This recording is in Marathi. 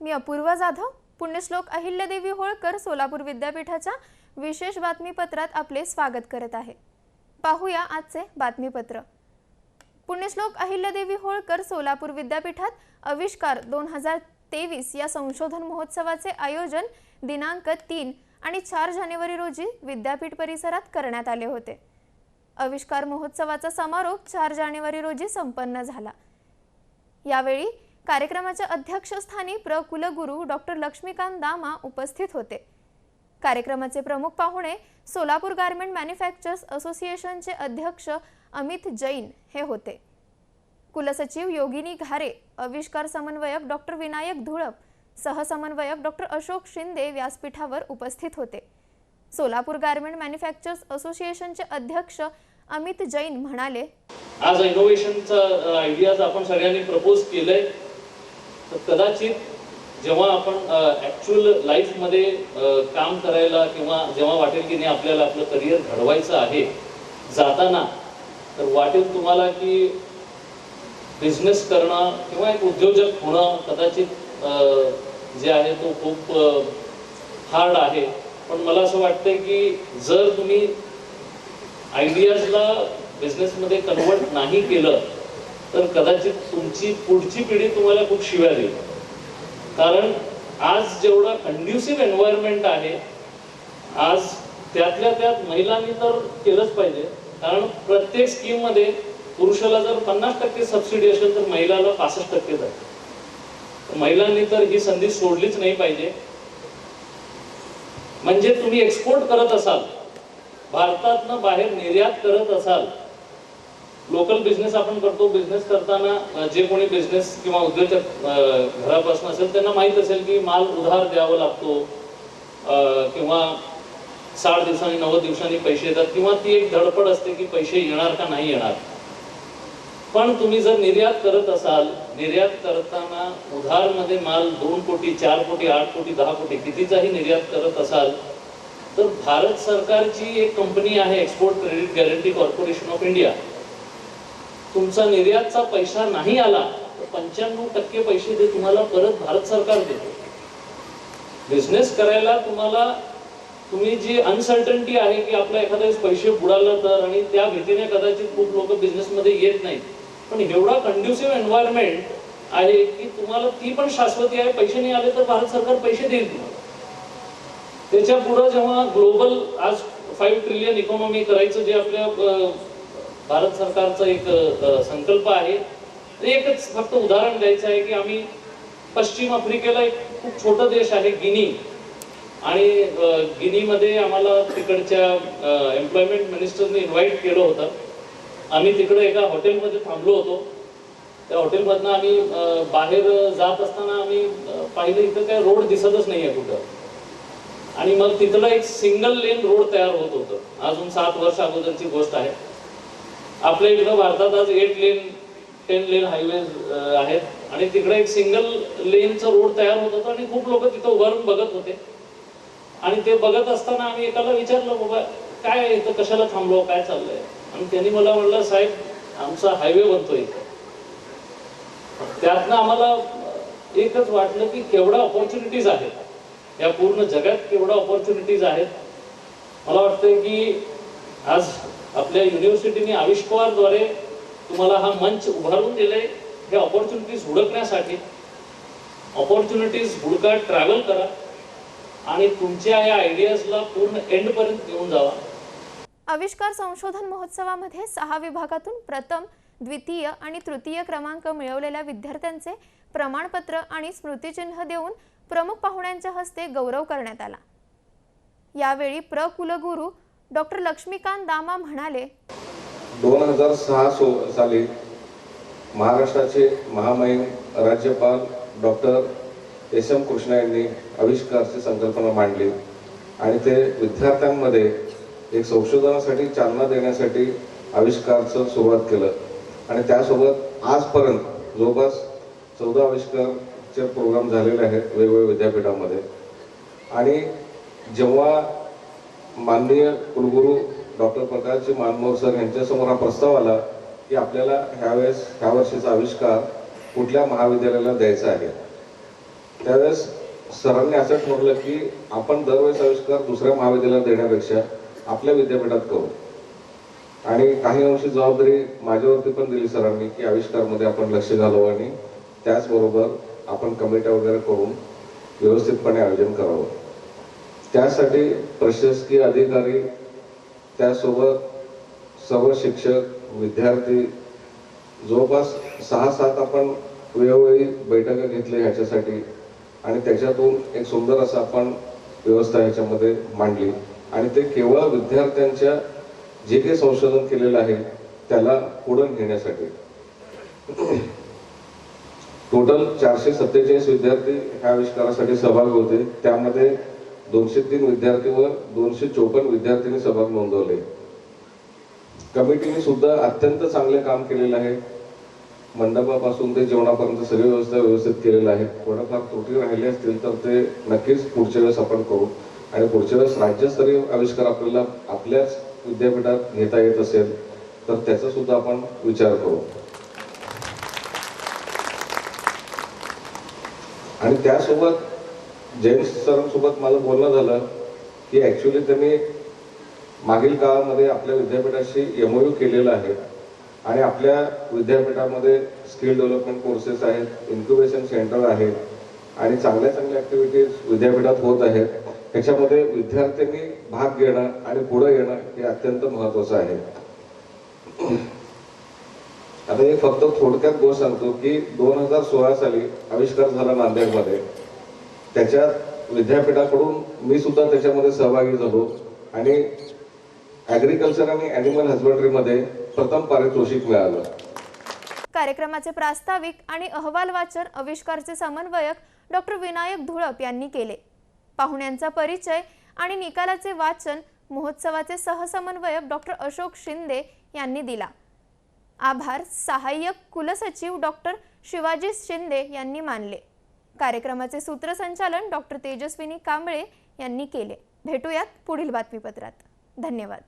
मी अपूर्वा जाधव पुण्यश्लोक अहिल्यादेवी होळकर सोलापूर विद्यापीठाच्या विशेष बातमीपत्रात आपले स्वागत करत आहे. पाहूया आजचे बातमीपत्र. पुण्यश्लोक अहिल्यादेवी होळकर सोलापूर विद्यापीठात आविष्कार दोन हजार तेवीस या संशोधन महोत्सवाचे आयोजन दिनांक तीन आणि चार जानेवारी रोजी विद्यापीठ परिसरात करण्यात आले होते. आविष्कार महोत्सवाचा समारोप चार जानेवारी रोजी संपन्न झाला. यावेळी कार्यक्रमाच्या अध्यक्षस्थानी प्र कुलगुरू डॉक्टर लक्ष्मीकांत दामा उपस्थित होते. कार्यक्रमाचे प्रमुख पाहुणे सोलापूर गार्मेंट मॅन्युफॅक्चर्स असोसिएशनचे अध्यक्ष अमित जैन हे होते. कुलसचिव योगिनी घारे आविष्कार समन्वयक डॉक्टर विनायक धुळप सहसमन्वयक डॉक्टर अशोक शिंदे व्यासपीठावर उपस्थित होते. सोलापूर गार्मेंट मॅन्युफॅक्चर्स असोसिएशनचे अध्यक्ष अमित जैन म्हणाले आज इनोव्हेशनचा आयडियाज आपण सगळ्यांनी प्रपोज केलंय. तर कदाचित जेव्हा आपण ॲक्च्युअल लाईफमध्ये काम करायला किंवा जेव्हा वाटेल की नाही आपल्याला आपलं करिअर घडवायचं आहे जाताना तर वाटेल तुम्हाला की बिझनेस करणं किंवा एक उद्योजक होणं कदाचित जे आहे तो खूप हार्ड आहे. पण मला असं वाटतंय की जर तुम्ही आयडियाजला बिझनेसमध्ये कन्वर्ट नाही केलं तर कदाचित तुमची पुढची पिढी तुम्हाला खूप शिव्या देईल. कारण आज जेवढा कंड्युसिव्ह एन्व्हायरमेंट आहे आज त्यातल्या त्यात महिलांनी तर केलंच पाहिजे. कारण प्रत्येक स्कीममध्ये पुरुषाला जर पन्नास टक्के सबसिडी असेल तर महिलाला पासष्ट टक्के जाते महिलांनी तर ही संधी सोडलीच नाही पाहिजे. म्हणजे तुम्ही एक्सपोर्ट करत असाल भारतातनं बाहेर निर्यात करत असाल लोकल बिझनेस आपण करतो. बिझनेस करताना जे कोणी बिझनेस किंवा उद्योजक घरापासून असेल त्यांना माहीत असेल की माल उधार द्यावा लागतो. किंवा साठ दिवसांनी नव्वद दिवसांनी पैसे येतात किंवा ती एक धडपड असते की पैसे येणार का नाही येणार. पण तुम्ही जर निर्यात करत असाल निर्यात करताना उधारमध्ये माल दोन कोटी चार कोटी आठ कोटी दहा कोटी कितीचाही निर्यात करत असाल तर भारत सरकारची एक कंपनी आहे export credit guarantee corporation of India तुमचा निर्यातचा पैसा नाही आला तर पंच्याण्णव टक्के पैसे ते तुम्हाला परत भारत सरकार देतो. बिझनेस करायला तुम्हाला तुम्ही जी अनसर्टन्टी आहे की आपल्या एखाद्या वेळेस पैसे बुडाला तर आणि त्या भीतीने कदाचित खूप लोक बिझनेसमध्ये येत नाहीत. पण एवढा कंड्युसिव्ह एन्व्हायरमेंट आहे की तुम्हाला ती पण शाश्वती आहे पैसे नाही आले तर भारत सरकार पैसे देईल तुम्हाला. त्याच्या पुढं जेव्हा ग्लोबल आज फाईव्ह ट्रिलियन इकॉनॉमी करायचं जे आपल्या भारत सरकारचा एक संकल्प आहे. ते एकच फक्त उदाहरण द्यायचं आहे की आम्ही पश्चिम आफ्रिकेला एक खूप छोटा देश आहे गिनी. आणि गिनीमध्ये आम्हाला तिकडच्या एम्प्लॉयमेंट मिनिस्टरने इन्व्हाइट केलं होतं. आम्ही तिकडे एका हॉटेलमध्ये थांबलो होतो. त्या हॉटेलमधनं आम्ही बाहेर जात असताना आम्ही पाहिलं इथं काय रोड दिसतच नाही आहे कुठं. आणि मग तिथलं एक सिंगल लेन रोड तयार होत होतं. अजून सात वर्ष अगोदरची गोष्ट आहे. आपल्या इकडं भारतात आज eight lane ten lane highway आहेत. आणि तिकडे एक सिंगल लेनचं रोड तयार होत होतं आणि खूप लोक तिथं उभारून बघत होते. आणि ते बघत असताना आम्ही एकाला विचारलं बाबा काय इथं? कशाला थांबलो? काय चाललंय? आणि त्यांनी मला म्हणलं साहेब आमचा हायवे बनतोय इथं. त्यातनं आम्हाला एकच वाटलं की केवढ्या ऑपॉर्च्युनिटीज आहेत. या पूर्ण जगात केवढ्या ऑपॉर्च्युनिटीज आहेत. मला वाटतं की आज आपल्या युनिव्हर्सिटीने आविष्कारद्वारे तुम्हाला हा मंच उभारून दिलाय. हे ऑपॉर्च्युनिटीज हुडकण्यासाठी. ऑपॉर्च्युनिटीज हुडका ट्रॅव्हल करा. आणि तुमच्या या आयडियाजला पूर्ण एंडपर्यंत घेऊन जावा. आविष्कार संशोधन महोत्सवामध्ये सहा विभागातून प्रथम द्वितीय आणि तृतीय क्रमांक मिळवलेल्या विद्यार्थ्यांचे प्रमाणपत्र आणि स्मृतिचिन्ह देऊन प्रमुख पाहुण्यांच्या हस्ते गौरव करण्यात आला. यावेळी प्र कुलगुरू डॉक्टर लक्ष्मीकांत दामा म्हणाले दोन हजार सहा सो साली महाराष्ट्राचे महामहिम राज्यपाल डॉक्टर एस एम कृष्णा यांनी आविष्कारची संकल्पना मांडली आणि ते विद्यार्थ्यांमध्ये एक संशोधनासाठी चालना देण्यासाठी आविष्कारचं सुरुवात केलं. आणि त्यासोबत आजपर्यंत जवळपास चौदा आविष्कारचे प्रोग्राम झालेले आहेत वेगवेगळ्या विद्यापीठामध्ये. आणि जेव्हा माननीय कुलगुरू डॉक्टर प्रकाशजी मानमोर सर यांच्यासमोर हा प्रस्ताव आला की आपल्याला ह्यावेळेस ह्या वर्षीचा आविष्कार कुठल्या महाविद्यालयाला द्यायचा आहे? त्यावेळेस सरांनी असं ठरवलं की आपण दरवेळेस आविष्कार दुसऱ्या महाविद्यालयात देण्यापेक्षा आपल्या विद्यापीठात करू. आणि काही अंशी जबाबदारी माझ्यावरती पण दिली सरांनी की आविष्कारमध्ये आपण लक्ष घालावं आणि त्याचबरोबर आपण कमिट्या वगैरे करून व्यवस्थितपणे आयोजन करावं. त्यासाठी प्रशासकीय अधिकारी त्यासोबत सर्व शिक्षक विद्यार्थी जवळपास सहा सात आपण वेळोवेळी बैठका घेतल्या ह्याच्यासाठी आणि त्याच्यातून एक सुंदर असं आपण व्यवस्था ह्याच्यामध्ये मांडली. आणि ते केवळ विद्यार्थ्यांच्या जे काही संशोधन केलेलं आहे त्याला पुढे घेण्यासाठी. टोटल चारशे सत्तेचाळीस विद्यार्थी ह्या आविष्कारासाठी सहभागी होते. त्यामध्ये दोनशे तीन विद्यार्थी व दोनशे चोपन्न विद्यार्थ्यांनी सहभाग नोंदवले. कमिटीने सुद्धा अत्यंत चांगले काम केलेलं आहे. मंडपापासून ते जेवणापर्यंत सगळी व्यवस्था व्यवस्थित केलेलं आहे. थोडंफार त्रुटी राहिले असतील तर ते नक्कीच पुढच्या वेळेस आपण करू. आणि पुढच्या वेळेस राज्यस्तरीय आविष्कार आपल्याला आपल्याच विद्यापीठात घेता येत असेल तर त्याचा सुद्धा आपण विचार करू. आणि त्यासोबत जैन सरांसोबत माझं बोलणं झालं की ॲक्च्युली त्यांनी मागील काळामध्ये आपल्या विद्यापीठाशी एमओयू केलेला आहे आणि आपल्या विद्यापीठामध्ये स्किल डेव्हलपमेंट कोर्सेस आहेत इन्क्युबेशन सेंटर आहे आणि चांगल्या चांगल्या ॲक्टिव्हिटीज विद्यापीठात होत आहेत. त्याच्यामध्ये विद्यार्थ्यांनी भाग घेणं आणि पुढे येणं हे अत्यंत महत्त्वाचं आहे. आता हे फक्त थोडक्यात गोष्ट सांगतो की दोन हजार सोळा साली आविष्कार झाला नांदेडमध्ये. त्याच्यात विद्यापीठाकडून मी सुद्धा त्याच्यामध्ये सहभागी झालो. आणि ॲग्रिकल्चर आणि ॲनिमल हजबंडरीमध्ये प्रथम पारितोषिक मिळालं. कार्यक्रमाचे प्रास्ताविक आणि अहवाल वाचन आविष्कारचे समन्वयक डॉक्टर विनायक धुळप यांनी केले. पाहुण्यांचा परिचय आणि निकालाचे वाचन महोत्सवाचे सहसमन्वयक डॉक्टर अशोक शिंदे यांनी दिला. आभार. सहाय्यक कुलसचिव डॉक्टर शिवाजी शिंदे यांनी मानले. कार्यक्रमाचे सूत्रसंचालन डॉक्टर तेजस्विनी कांबळे यांनी केले. भेटूयात पुढील बातमीपत्रात. धन्यवाद.